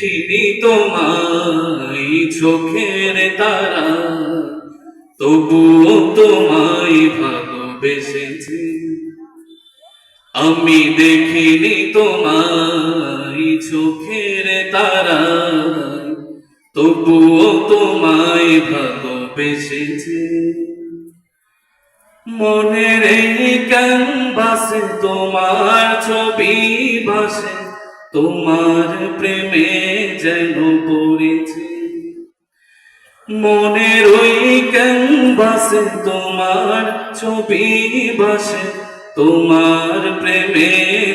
দেখিনি তোমায় চোখের তারা, তবুও তোমায় ভালোবেসেছি। আমি দেখিনি তোমায় চোখের তারা, তবুও তোমায় ভালোবেসেছি। মনের এই তোমার ছবি ভাসে তোমার প্রেমে যেন পড়েছে। মনের ওই ক্যানভাসে তোমার ছবি বাসে তোমার প্রেমে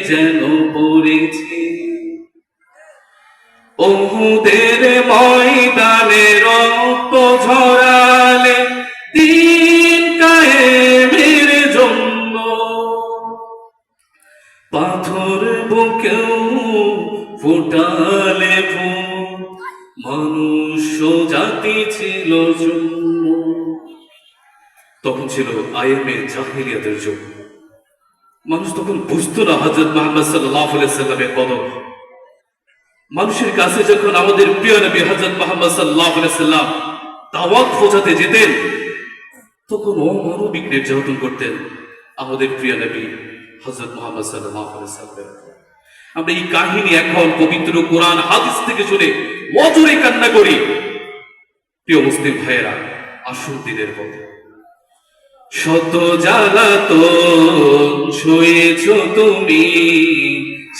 যেন পড়েছে। অহুদের ময়দানে বুকেও ফুটালে জাতি ছিল তখন ছিল আইএমএ যুগ। মানুষ তখন বুঝতো না হজরত মোহাম্মদ সাল্লাহ সাল্লামের কদর। মানুষের কাছে যখন আমাদের প্রিয় নবী হজরত মোহাম্মদ সাল্লাহ সাল্লাম দাওয়াত পৌঁছাতে যেতেন, তখন অমানবিক নির্যাতন করতেন আমাদের প্রিয় নবী হজরত মোহাম্মদ সাল্লাহ সাল্লাম আমরা এই কাহিনী এখন পবিত্র কোরআন, হাদিস থেকে শুনে অজরে কান্না করি। প্রিয় মুসলিম ভাইয়েরা, আসুন দিনের পথে। শত জ্বালাতন ছুঁয়েছ তুমি,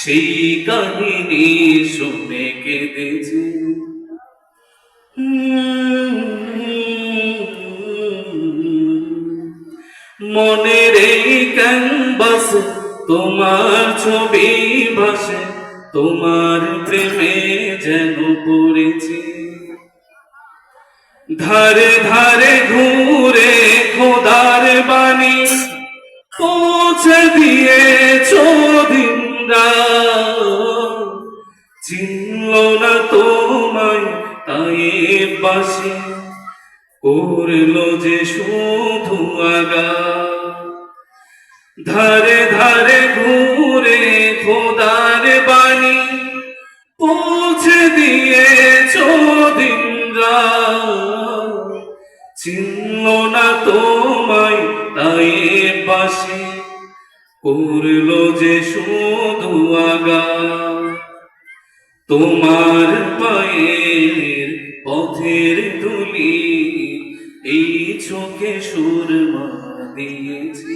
সেই কাহিনী শুনে কেঁদেছি। মনের এই ক্যানভাস তোমার ছবি ভাসে, তোমার প্রেমে যেন পড়েছি। ধারে ধারে ঘুরে খোদার বাণী পৌঁছে দিয়ে দিনরা। চিনল না তোমায় তাই বাসি, করল যে শুধু আগা। ধারে ধারে ঘুরে খোদার বাণী। পৌঁছে দিয়ে দিনরা চিনল না তোমায় তাই বাসি করল যে শুধু আগা তোমার পায়ের পথের তুলি এই চোখে সুরমা দিয়েছি।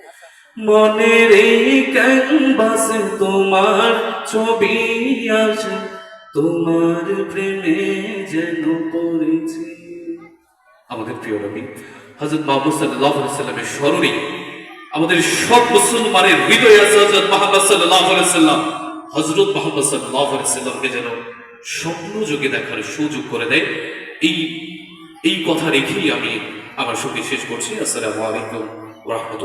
মনের এই ক্যানভাসে তোমার ছবি আসে, তোমার প্রেমে যেন পড়েছি। আমাদের প্রিয় নবী হজরত মাহমুদ সাল্লাহ সাল্লামের স্মরণে আমাদের সব মুসলমানের আছে হজরত সাল্লাহ সাল্লাম। হজরত সাল্লাহ সাল্লামকে যেন স্বপ্ন যোগে দেখার সুযোগ করে দেয়। এই এই কথা রেখেই আমি আমার সঙ্গে শেষ করছি। আসসালামু আলাইকুম রহমতুল্লাহ।